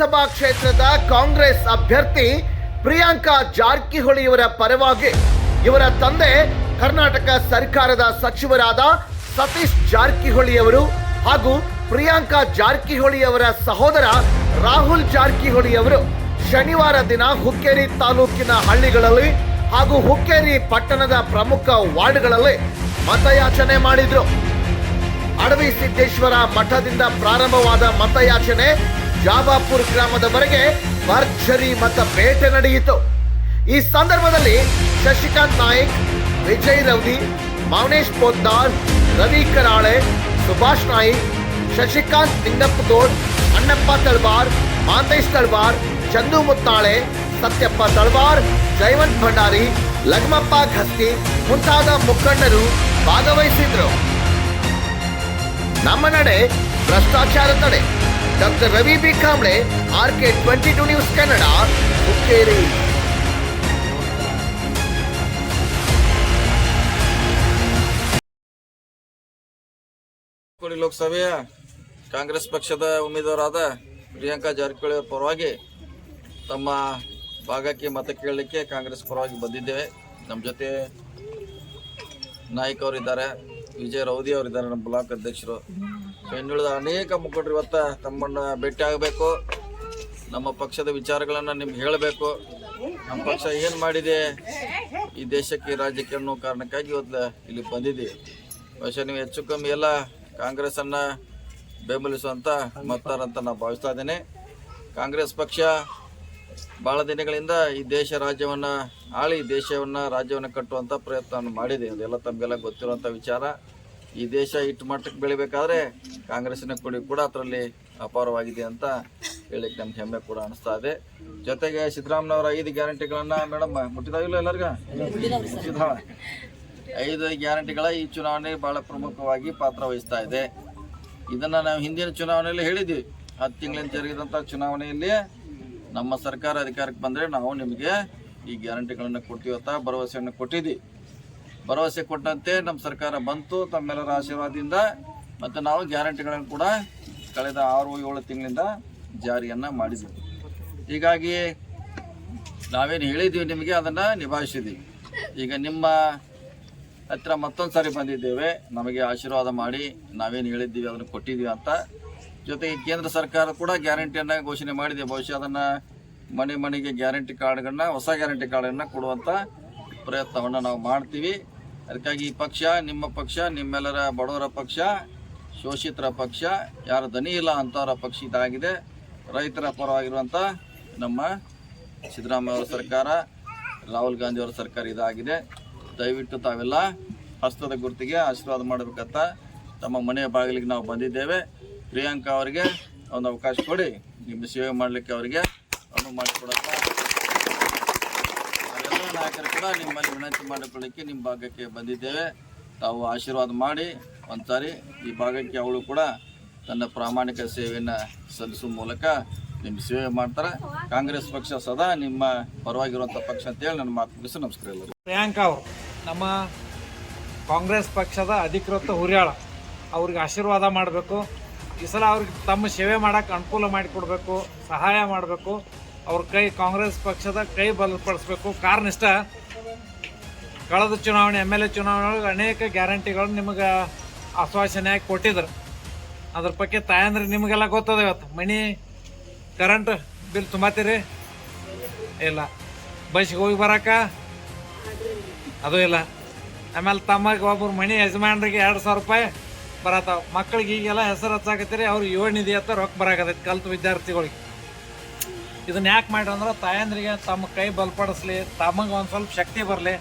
ಲೋಕಸಭಾ ಕ್ಷೇತ್ರದ ಕಾಂಗ್ರೆಸ್ ಅಭ್ಯರ್ಥಿ ಪ್ರಿಯಾಂಕಾ ಜಾರಕಿಹೊಳಿಯವರ ಪರವಾಗಿ ಇವರ ತಂದೆ ಕರ್ನಾಟಕ ಸರ್ಕಾರದ ಸಚಿವರಾದ ಸತೀಶ್ ಜಾರಕಿಹೊಳಿಯವರು ಹಾಗೂ ಪ್ರಿಯಾಂಕಾ ಜಾರಕಿಹೊಳಿಯವರ ಸಹೋದರ ರಾಹುಲ್ ಜಾರಕಿಹೊಳಿಯವರು ಶನಿವಾರ ದಿನ ಹುಕ್ಕೇರಿ ತಾಲೂಕಿನ ಹಳ್ಳಿಗಳಲ್ಲಿ ಹಾಗೂ ಹುಕ್ಕೇರಿ ಪಟ್ಟಣದ ಪ್ರಮುಖ ವಾರ್ಡ್ಗಳಲ್ಲಿ ಮತಯಾಚನೆ ಮಾಡಿದ್ರು. ಅಡವಿ ಸಿದ್ದೇಶ್ವರ ಮಠದಿಂದ ಪ್ರಾರಂಭವಾದ ಮತಯಾಚನೆ ಜಾಬಾಪುರ್ ಗ್ರಾಮದವರೆಗೆ ಭರ್ಜರಿ ಮತ ಬೇಟೆ ನಡೆಯಿತು. ಈ ಸಂದರ್ಭದಲ್ಲಿ ಶಶಿಕಾಂತ್ ನಾಯಕ್, ವಿಜಯ್ ರವಿ ಮೌನೇಶ್ ಪೋದ್ದಾರ್ ರವಿ ಕರಾಳೆ, ಸುಭಾಷ್ ನಾಯಕ್, ಶಶಿಕಾಂತ್ ನಿಂಗಪ್ಪಗೌಡ್ ಅಣ್ಣಪ್ಪ ತಳ್ವಾರ್, ಮಾಂತೇಶ್ ತಳ್ವಾರ್, ಚಂದು ಮುತ್ತಾಳೆ, ಸತ್ಯಪ್ಪ ತಳವಾರ್ ಜಯವಂತ್ ಭಂಡಾರಿ ಲಗ್ಮಪ್ಪ ಘಸ್ತಿ ಮುಂತಾದ ಮುಖಂಡರು ಭಾಗವಹಿಸಿದ್ರು. ನಮ್ಮ ನಡೆ ಭ್ರಷ್ಟಾಚಾರ ತಡೆ doctor Ravi B. Kamble R K twenty two news Kannada, Hukkeri. ಲೋಕಸಭೆಯ ಕಾಂಗ್ರೆಸ್ ಪಕ್ಷದ ಉಮೇದುವಾರಾದ ಪ್ರಿಯಾಂಕಾ ಜಾರಕಿಹೊಳಿ ಅವರ ಪರವಾಗಿ ತಮ್ಮ ಭಾಗಕ್ಕೆ ಮತ ಕೇಳಲಿಕ್ಕೆ ಕಾಂಗ್ರೆಸ್ ಪರವಾಗಿ ಬಂದಿದ್ದೇವೆ. ನಮ್ಮ ಜೊತೆ ನಾಯಕ ಅವರಿದ್ದಾರೆ, ವಿಜಯ್ ರೌದಿ ಅವರಿದ್ದಾರೆ, ನಮ್ಮ ಬ್ಲಾಕ್ ಅಧ್ಯಕ್ಷರು. ಸೊ ಇನ್ನುಳಿದ ಅನೇಕ ಮುಖಂಡರು ಇವತ್ತು ತಮ್ಮನ್ನು ಭೇಟಿ ಆಗಬೇಕು. ನಮ್ಮ ಪಕ್ಷದ ವಿಚಾರಗಳನ್ನು ನಿಮ್ಗೆ ಹೇಳಬೇಕು. ನಮ್ಮ ಪಕ್ಷ ಏನು ಮಾಡಿದೆ? ಈ ದೇಶಕ್ಕೆ ರಾಜ್ಯಕ್ಕೆ ಅನ್ನೋ ಕಾರಣಕ್ಕಾಗಿ ಇವತ್ತು ಇಲ್ಲಿ ಬಂದಿದ್ದೀವಿ ಬಹುಶಃ ನೀವು ಹೆಚ್ಚು ಕಮ್ಮಿ ಎಲ್ಲ ಕಾಂಗ್ರೆಸ್ಸನ್ನು ಬೆಂಬಲಿಸುವಂಥ ಮತದಾರ ಅಂತ ನಾನು ಭಾವಿಸ್ತಾ ಇದ್ದೇನೆ. ಕಾಂಗ್ರೆಸ್ ಪಕ್ಷ ಭಾಳ ದಿನಗಳಿಂದ ಈ ದೇಶ ರಾಜ್ಯವನ್ನು ಆಳಿ ದೇಶವನ್ನು ರಾಜ್ಯವನ್ನು ಕಟ್ಟುವಂಥ ಪ್ರಯತ್ನವನ್ನು ಮಾಡಿದೆ. ಅದೆಲ್ಲ ತಮಗೆಲ್ಲ ಗೊತ್ತಿರುವಂಥ ವಿಚಾರ. ಈ ದೇಶ ಇಟ್ಟು ಮಟ್ಟಕ್ಕೆ ಬೆಳಿಬೇಕಾದ್ರೆ ಕಾಂಗ್ರೆಸ್ಸಿನ ಕೊಡಿ ಕೂಡ ಅದರಲ್ಲಿ ಅಪಾರವಾಗಿದೆ ಅಂತ ಹೇಳಲಿಕ್ಕೆ ನಮ್ಗೆ ಹೆಮ್ಮೆ ಕೂಡ ಅನಿಸ್ತಾ ಇದೆ. ಜೊತೆಗೆ ಸಿದ್ದರಾಮನವರ ಐದು ಗ್ಯಾರಂಟಿಗಳನ್ನು ಮೇಡಮ್ ಮುಟ್ಟಿದಾವಿಲ್ಲ ಎಲ್ಲರಿಗ? ಐದು ಗ್ಯಾರಂಟಿಗಳ ಈ ಚುನಾವಣೆ ಬಹಳ ಪ್ರಮುಖವಾಗಿ ಪಾತ್ರ ವಹಿಸ್ತಾ ಇದೆ. ಇದನ್ನ ನಾವು ಹಿಂದಿನ ಚುನಾವಣೆಯಲ್ಲಿ ಹೇಳಿದ್ವಿ. ಹತ್ತು ತಿಂಗಳಿಂದ ಜರುಗಿದಂಥ ಚುನಾವಣೆಯಲ್ಲಿ ನಮ್ಮ ಸರ್ಕಾರ ಅಧಿಕಾರಕ್ಕೆ ಬಂದರೆ ನಾವು ನಿಮಗೆ ಈ ಗ್ಯಾರಂಟಿಗಳನ್ನು ಕೊಡ್ತೀವಿ ಅಂತ ಭರವಸೆಯನ್ನು ಕೊಟ್ಟಿದ್ವಿ. ಭರವಸೆ ಕೊಟ್ಟಂತೆ ನಮ್ಮ ಸರ್ಕಾರ ಬಂತು, ತಮ್ಮೆಲ್ಲರ ಆಶೀರ್ವಾದದಿಂದ ಮತ್ತು ನಾವು ಗ್ಯಾರಂಟಿಗಳನ್ನು ಕೂಡ ಕಳೆದ ಆರು, ಏಳು ತಿಂಗಳಿಂದ ಜಾರಿಯನ್ನು ಮಾಡಿದ್ವಿ. ಹೀಗಾಗಿ ನಾವೇನು ಹೇಳಿದ್ವಿ ನಿಮಗೆ, ಅದನ್ನು ನಿಭಾಯಿಸಿದ್ವಿ. ಈಗ ನಿಮ್ಮ ಹತ್ರ ಮತ್ತೊಂದು ಸಾರಿ ಬಂದಿದ್ದೇವೆ, ನಮಗೆ ಆಶೀರ್ವಾದ ಮಾಡಿ ನಾವೇನು ಹೇಳಿದ್ದೀವಿ, ಅದನ್ನು ಕೊಟ್ಟಿದ್ದೀವಿ ಅಂತ. ಜೊತೆಗೆ ಕೇಂದ್ರ ಸರ್ಕಾರ ಕೂಡ ಗ್ಯಾರಂಟಿಯನ್ನು ಘೋಷಣೆ ಮಾಡಿದೆ ಬಹುಶಃ ಅದನ್ನು ಮನೆ ಮನೆಗೆ ಗ್ಯಾರಂಟಿ ಕಾರ್ಡ್ಗಳನ್ನ, ಹೊಸ ಗ್ಯಾರಂಟಿ ಕಾರ್ಡನ್ನು ಕೊಡುವಂಥ ಪ್ರಯತ್ನವನ್ನು ನಾವು ಮಾಡ್ತೀವಿ. ಅದಕ್ಕಾಗಿ ಈ ಪಕ್ಷ, ನಿಮ್ಮ ಪಕ್ಷ, ನಿಮ್ಮೆಲ್ಲರ ಬಡವರ ಪಕ್ಷ, ಶೋಷಿತರ ಪಕ್ಷ, ಯಾರ ದನಿ ಇಲ್ಲ ಅಂಥವರ ಪಕ್ಷ ಇದಾಗಿದೆ. ರೈತರ ಪರವಾಗಿರುವಂಥ ನಮ್ಮ ಸಿದ್ದರಾಮಯ್ಯ ಅವರ ಸರ್ಕಾರ, ರಾಹುಲ್ ಗಾಂಧಿ ಅವರ ಸರ್ಕಾರ ಇದಾಗಿದೆ. ದಯವಿಟ್ಟು ತಾವೆಲ್ಲ ಹಸ್ತದ ಗುರುತಿಗೆ ಆಶೀರ್ವಾದ ಮಾಡಬೇಕಂತ ತಮ್ಮ ಮನೆಯ ಬಾಗಿಲಿಗೆ ನಾವು ಬಂದಿದ್ದೇವೆ. ಪ್ರಿಯಾಂಕಾ ಅವರಿಗೆ ಒಂದು ಅವಕಾಶ ಕೊಡಿ. ನಿಮ್ಮ ಸೇವೆ ಮಾಡಲಿಕ್ಕೆ ಅವರಿಗೆ ಅನುವು ಮಾಡಿಕೊಡತ್ತ ನಾಯಕರು ಕೂಡ ನಿಮ್ಮಲ್ಲಿ ವಿನಂತಿ ಮಾಡಿಕೊಳ್ಳಿಕ್ಕೆ ನಿಮ್ಮ ಭಾಗಕ್ಕೆ ಬಂದಿದ್ದೇವೆ. ತಾವು ಆಶೀರ್ವಾದ ಮಾಡಿ ಒಂದ್ಸಾರಿ ಈ ಭಾಗಕ್ಕೆ ಅವಳು ಕೂಡ ತನ್ನ ಪ್ರಾಮಾಣಿಕ ಸೇವೆಯನ್ನು ಸಲ್ಲಿಸುವ ಮೂಲಕ ನಿಮ್ಮ ಸೇವೆ ಮಾಡ್ತಾರೆ. ಕಾಂಗ್ರೆಸ್ ಪಕ್ಷ ಸದಾ ನಿಮ್ಮ ಪರವಾಗಿರುವಂಥ ಪಕ್ಷ ಅಂತೇಳಿ ನನ್ನ ಮಾತು ಮುಗಿಸಿ ನಮಸ್ಕಾರ ಎಲ್ಲರಿಗೂ. ಪ್ರಿಯಾಂಕಾ ಅವರು, ನಮ್ಮ ಕಾಂಗ್ರೆಸ್ ಪಕ್ಷದ ಅಧಿಕೃತ ಹುರಿಯಾಳ, ಅವ್ರಿಗೆ ಆಶೀರ್ವಾದ ಮಾಡಬೇಕು. ಈ ಸಲ ಅವ್ರಿಗೆ ತಮ್ಮ ಸೇವೆ ಮಾಡೋಕ್ಕೆ ಅನುಕೂಲ ಮಾಡಿಕೊಡ್ಬೇಕು, ಸಹಾಯ ಮಾಡಬೇಕು. ಅವ್ರ ಕೈ ಕಾಂಗ್ರೆಸ್ ಪಕ್ಷದ ಕೈ ಬಲಪಡಿಸಬೇಕು. ಕಾರಣ ಇಷ್ಟ ಕಳೆದ ಚುನಾವಣೆ, ಎಂ ಎಲ್ ಎ ಚುನಾವಣೆ ಒಳಗೆ ಅನೇಕ ಗ್ಯಾರಂಟಿಗಳು ನಿಮಗೆ ಆಶ್ವಾಸನೆಯಾಗಿ ಕೊಟ್ಟಿದ್ರು. ಅದ್ರ ಬಗ್ಗೆ ತಾಯಂದ್ರೆ ನಿಮಗೆಲ್ಲ ಗೊತ್ತದ ಇವತ್ತು. ಮಣಿ ಕರೆಂಟ್ ಬಿಲ್ ತುಂಬತ್ತೀರಿ ಇಲ್ಲ. ಬಸ್ಗೆ ಹೋಗಿ ಬರಾಕ? ಅದು ಇಲ್ಲ. ಆಮೇಲೆ ತಮಗೆ ಒಬ್ಬರು ಮಣಿ ಯಜಮಾನ್ರಿಗೆ ಎರಡು ಸಾವಿರ ರೂಪಾಯಿ ಬರತ್ತಾವ ಮಕ್ಕಳಿಗೆ ಈಗೆಲ್ಲ ಹೆಸರು ಹಚ್ಚಾಕತ್ತೀರಿ, ಅವ್ರಿಗೆ ಏಳು ನಿಧಿ ರೊಕ್ಕ ಬರಾಕತ್ತೈತಿ ಕಲ್ತು ವಿದ್ಯಾರ್ಥಿಗಳಿಗೆ. ಇದನ್ನ ಯಾಕೆ ಮಾಡ್ರಿ ಅಂದ್ರೆ ತಾಯಂದ್ರಿಗೆ ತಮ್ಮ ಕೈ ಬಲಪಡಿಸ್ಲಿ, ತಮಗೆ ಒಂದು ಸ್ವಲ್ಪ ಶಕ್ತಿ ಬರಲಿ,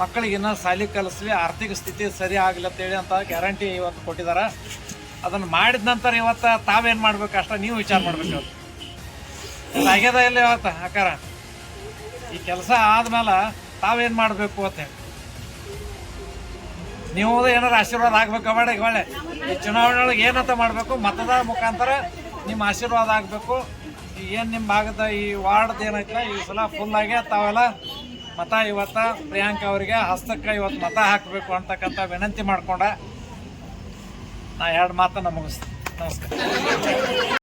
ಮಕ್ಕಳಿಗೆ ಇನ್ನೂ ಸಾಲಿ ಕಲಿಸ್ಲಿ ಆರ್ಥಿಕ ಸ್ಥಿತಿ ಸರಿ ಆಗಲಿ ಅಂತೇಳಿ ಅಂತ ಗ್ಯಾರಂಟಿ ಇವತ್ತು ಕೊಟ್ಟಿದ್ದಾರೆ ಅದನ್ನು ಮಾಡಿದ ನಂತರ ಇವತ್ತು ತಾವೇನು ಮಾಡ್ಬೇಕು ಅಷ್ಟ ನೀವು ವಿಚಾರ ಮಾಡ್ಬೇಕು ಇವತ್ತು. ಆಗ್ಯದ ಇಲ್ಲ ಇವತ್ತು ಆಕಾರ ಈ ಕೆಲಸ ಆದ್ಮೇಲೆ ತಾವೇನು ಮಾಡಬೇಕು ಅಂತ ನೀವು ಏನಾರು ಆಶೀರ್ವಾದ ಆಗ್ಬೇಕು ಈಗ ಒಳ್ಳೆ ಈ ಚುನಾವಣೆ ಒಳಗೆ ಏನಂತ ಮಾಡಬೇಕು ಮತದಾರ ಮುಖಾಂತರ ನಿಮ್ಮ ಆಶೀರ್ವಾದ ಆಗಬೇಕು. ಏನು ನಿಮ್ಮ ಭಾಗದ ಈ ವಾರ್ಡ್ ಏನೈತಲ್ಲ ಈ ಸಲ ಫುಲ್ ಆಗಿ ತಾವೆಲ್ಲ ಮತ ಇವತ್ತು ಪ್ರಿಯಾಂಕ ಅವರಿಗೆ ಹಸ್ತಕ್ಕೆ ಇವತ್ತು ಮತ ಹಾಕಬೇಕು ಅಂತಕ್ಕಂಥ ವಿನಂತಿ ಮಾಡ್ಕೊಂಡ. ನಾ ಎರಡು ಮಾತನ್ನು ಮುಗಿಸ್ತೀನಿ. ನಮಸ್ಕಾರ.